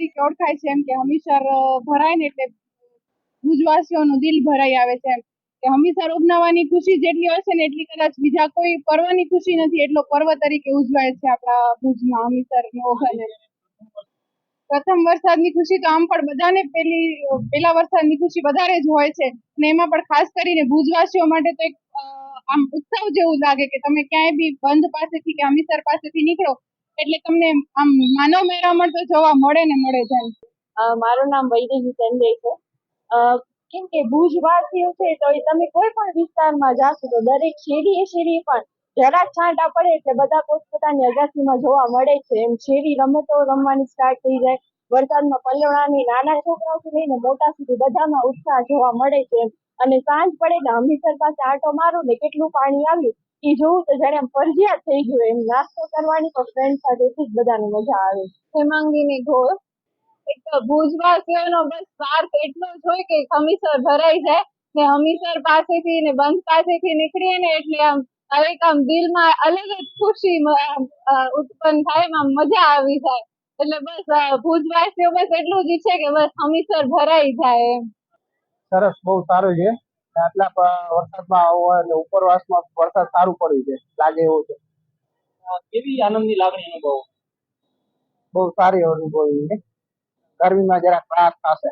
તરીકે ઓળખાય છે એમ કે હમીસર ભરાય ને એટલે ભુજવાસીઓનું દિલ ભરાઈ આવે છે એમ કે હમીસર ઉપનાવાની ખુશી જેટલી હશે ને એટલી કદાચ બીજા કોઈ પર્વની ખુશી નથી, એટલો પર્વ તરીકે ઉજવાય છે આપણા ભુજમાં હમીસર નો પ્રથમ વરસાદની ખુશી તો આમ પણ બધાને પેલી પેલા વરસાદની ખુશી વધારે જ હોય છે અને એમાં પણ ખાસ કરીને ભુજવાસીઓ માટે તો એક આમ ઉત્સવ જેવું લાગે કે તમે ક્યાંય બી બંધ પાસેથી કે હમીસર પાસેથી નીકળો એટલે તમને આમ માનવ મેળામણ તો જોવા મળે ને મળે છે મારું નામ વૈદેહી સંજય છે. કેમ કે ભુજ વાસીઓ છે, તો તમે કોઈ પણ વિસ્તારમાં જાશો તો દરેક શેરીએ શેરીએ પણ જરાક છાંટા પડે એટલે બધા પોતપોતાની અગાસીમાં જોવા મળે છે. એમ શેરી રમતો રમવાની સ્ટાર્ટ થઈ જાય. વરસાદમાં પલળવાની નાના છોકરાઓથી લઈને મોટા સુધી બધામાં ઉત્સાહ જોવા મળે છે. એમ. અને સાંજ પડે ને હમીસર પાસે આંટો મારો ને કેટલું પાણી આવ્યું. એ જોવું તો જયારે ફરજિયાત થઈ ગયું એમ નાસ્તો કરવાની તો ફ્રેન્ડ સાથેથી જ બધાને મજા આવે. હેમાંગીની ઘોષ એક ભુજવાસીઓનો બસ સ્વાર્થ એટલો જ હોય કે હમીસર ભરાઈ જાય ને હમીસર પાસેથી ને બંધ પાસેથી નીકળીએ ને એટલે આમ એક આમ દિલમાં અલગ જ ખુશી ઉત્પન્ન થાય એમાં મજા આવી જાય. એટલે બસ ભુજવાસીઓ બસ એટલું જ ઈચ્છે કે બસ હમીસર ભરાઈ જાય એમ. સરસ બહુ સારું છે. આટલા વરસાદમાં આવો એટલે ઉપરવાસમાં વરસાદ સારું પડ્યું છે લાગે એવું છે. કેવી આનંદની લાગણી અનુભવો? બહુ સારી અનુભવી છે. ગરમીમાં જરાક રાહત થશે.